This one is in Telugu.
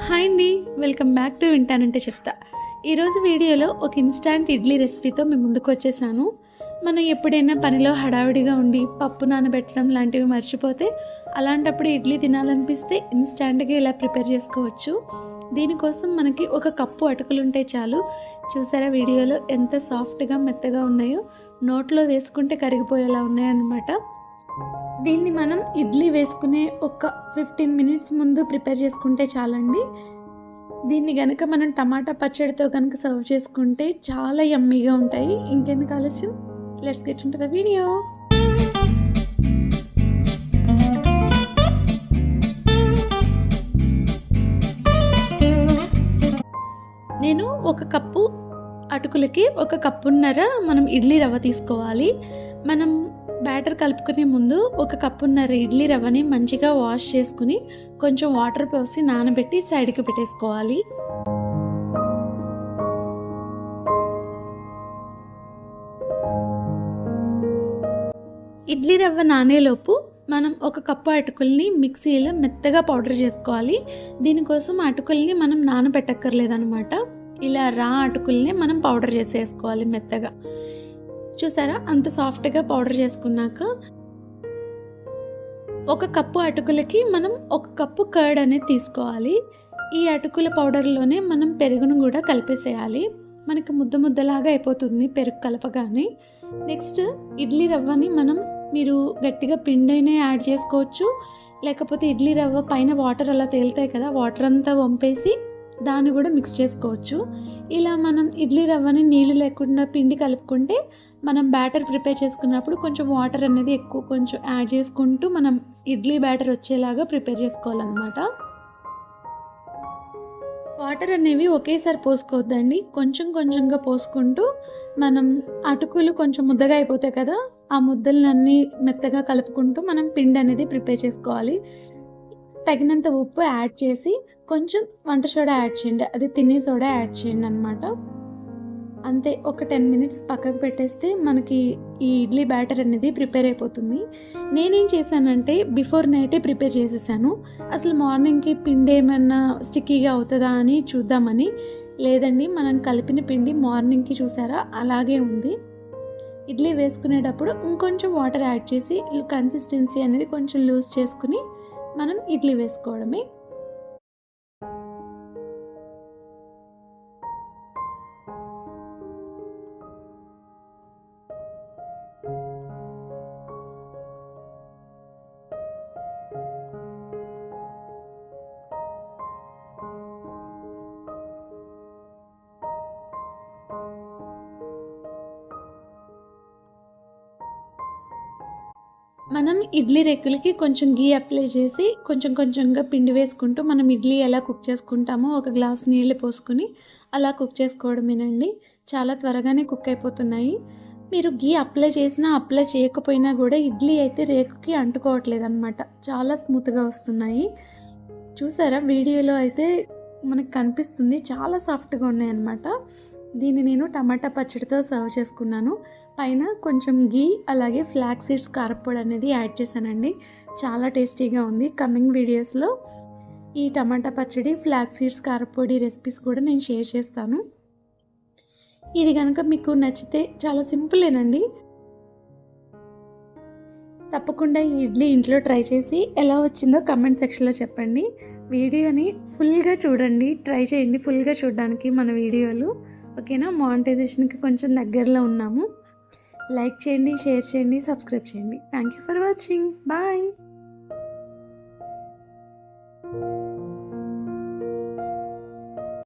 హాయ్ అండి. వెల్కమ్ బ్యాక్ టు వింటానంటే చెప్తా. ఈరోజు వీడియోలో ఒక ఇన్స్టాంట్ ఇడ్లీ రెసిపీతో మేము ముందుకు వచ్చేసాను. మనం ఎప్పుడైనా పనిలో హడావిడిగా ఉండి పప్పు నానబెట్టడం లాంటివి మర్చిపోతే అలాంటప్పుడు ఇడ్లీ తినాలనిపిస్తే ఇన్స్టాంట్గా ఇలా ప్రిపేర్ చేసుకోవచ్చు. దీనికోసం మనకి ఒక కప్పు అటుకులు ఉంటే చాలు. చూసారా వీడియోలో ఎంత సాఫ్ట్గా మెత్తగా ఉన్నాయో? నోట్లో వేసుకుంటే కరిగిపోయేలా ఉన్నాయన్నమాట. దీన్ని మనం ఇడ్లీ వేసుకునే ఒక ఫిఫ్టీన్ మినిట్స్ ముందు ప్రిపేర్ చేసుకుంటే చాలండి. దీన్ని కనుక మనం టమాటా పచ్చడితో కనుక సర్వ్ చేసుకుంటే చాలా యమ్మీగా ఉంటాయి. ఇంకెందుకు ఆలస్యం? లెట్స్ గెట్ ఉంటుంది వీడియో నేను ఒక కప్పు అటుకులకి ఒక కప్పున్నర మనం ఇడ్లీ రవ్వ తీసుకోవాలి. మనం బ్యాటర్ కలుపుకునే ముందు ఒక కప్పున్నర ఇడ్లీ రవ్వని మంచిగా వాష్ చేసుకుని కొంచెం వాటర్ పోసి నానబెట్టి సైడ్కి పెట్టేసుకోవాలి. ఇడ్లీ రవ్వ నానేలోపు మనం ఒక కప్పు అటుకుల్ని మిక్సీలో మెత్తగా పౌడర్ చేసుకోవాలి. దీనికోసం అటుకుల్ని మనం నానబెట్టక్కర్లేదనమాట ఇలా రా అటుకుల్ని మనం పౌడర్ చేసేసుకోవాలి మెత్తగా. చూసారా? అంత సాఫ్ట్గా పౌడర్ చేసుకున్నాక ఒక కప్పు అటుకులకి మనం ఒక కప్పు కర్డ్ అనేది తీసుకోవాలి. ఈ అటుకుల పౌడర్లోనే మనం పెరుగును కూడా కలిపేసేయాలి. మనకి ముద్ద ముద్దలాగా అయిపోతుంది పెరుగు కలపగానే. నెక్స్ట్ ఇడ్లీ రవ్వని మనం మీరు గట్టిగా పిండైనా యాడ్ చేసుకోవచ్చు. లేకపోతే ఇడ్లీ రవ్వ పైన వాటర్ అలా తేలుతాయి కదా వాటర్ అంతా వంపేసి దాన్ని కూడా మిక్స్ చేసుకోవచ్చు. ఇలా మనం ఇడ్లీ రవ్వని నీళ్ళు లేకుండా పిండి కలుపుకుంటే మనం బ్యాటర్ ప్రిపేర్ చేసుకున్నప్పుడు కొంచెం వాటర్ అనేది ఎక్కువ కొంచెం యాడ్ చేసుకుంటూ మనం ఇడ్లీ బ్యాటర్ వచ్చేలాగా ప్రిపేర్ చేసుకోవాలన్నమాట. వాటర్ అనేవి ఒకేసారి పోసుకోవద్దండి. కొంచెం కొంచెంగా పోసుకుంటూ మనం అటుకులు కొంచెం ముద్దగా అయిపోతాయి కదా ఆ ముద్దలన్నీ మెత్తగా కలుపుకుంటూ మనం పిండి అనేది ప్రిపేర్ చేసుకోవాలి. తగినంత ఉప్పు యాడ్ చేసి కొంచెం వంట సోడా యాడ్ చేయండి. అది తిని సోడా యాడ్ చేయండి అనమాట అంతే ఒక టెన్ మినిట్స్ పక్కకు పెట్టేస్తే మనకి ఈ ఇడ్లీ బ్యాటర్ అనేది ప్రిపేర్ అయిపోతుంది. నేనేం చేశానంటే బిఫోర్ నైటే ప్రిపేర్ చేసేసాను. అసలు మార్నింగ్కి పిండి ఏమన్నా స్టిక్కీగా అవుతుందా అని చూద్దామని లేదండి మనం కలిపిన పిండి మార్నింగ్కి చూసారా? అలాగే ఉంది. ఇడ్లీ వేసుకునేటప్పుడు ఇంకొంచెం వాటర్ యాడ్ చేసి కన్సిస్టెన్సీ అనేది కొంచెం లూజ్ చేసుకుని మనం ఇడ్లీ వేసుకోవడమే మనం ఇడ్లీ రెక్కులకి కొంచెం గీ అప్లై చేసి కొంచెం కొంచెంగా పిండి వేసుకుంటూ మనం ఇడ్లీ ఎలా కుక్ చేసుకుంటామో ఒక గ్లాస్ నీళ్ళు పోసుకుని అలా కుక్ చేసుకోవడమేనండి. చాలా త్వరగానే కుక్ అయిపోతున్నాయి. మీరు గీ అప్లై చేసినా అప్లై చేయకపోయినా కూడా ఇడ్లీ అయితే రేకుకి అంటుకోవట్లేదు అనమాట చాలా స్మూత్గా వస్తున్నాయి. చూసారా? వీడియోలో అయితే మనకు కనిపిస్తుంది. చాలా సాఫ్ట్గా ఉన్నాయి అన్నమాట దీన్ని నేను టమాటా పచ్చడితో సర్వ్ చేసుకున్నాను. పైన కొంచెం గీ అలాగే ఫ్లాక్ సీడ్స్ కారపొడి అనేది యాడ్ చేశానండి. చాలా టేస్టీగా ఉంది. కమింగ్ వీడియోస్లో ఈ టమాటా పచ్చడి ఫ్లాక్ సీడ్స్ కారపొడి రెసిపీస్ కూడా నేను షేర్ చేస్తాను. ఇది కనుక మీకు నచ్చితే చాలా సింపులేనండి తప్పకుండా ఈ ఇడ్లీ ఇంట్లో ట్రై చేసి ఎలా వచ్చిందో కమెంట్ సెక్షన్లో చెప్పండి. వీడియోని ఫుల్గా చూడండి. ట్రై చేయండి. ఫుల్గా చూడడానికి మన వీడియోలు. ఓకేనా? మానిటైజేషన్కి కొంచెం దగ్గరలో ఉన్నాము. లైక్ చేయండి షేర్ చేయండి సబ్స్క్రైబ్ చేయండి. Thank you for watching. Bye.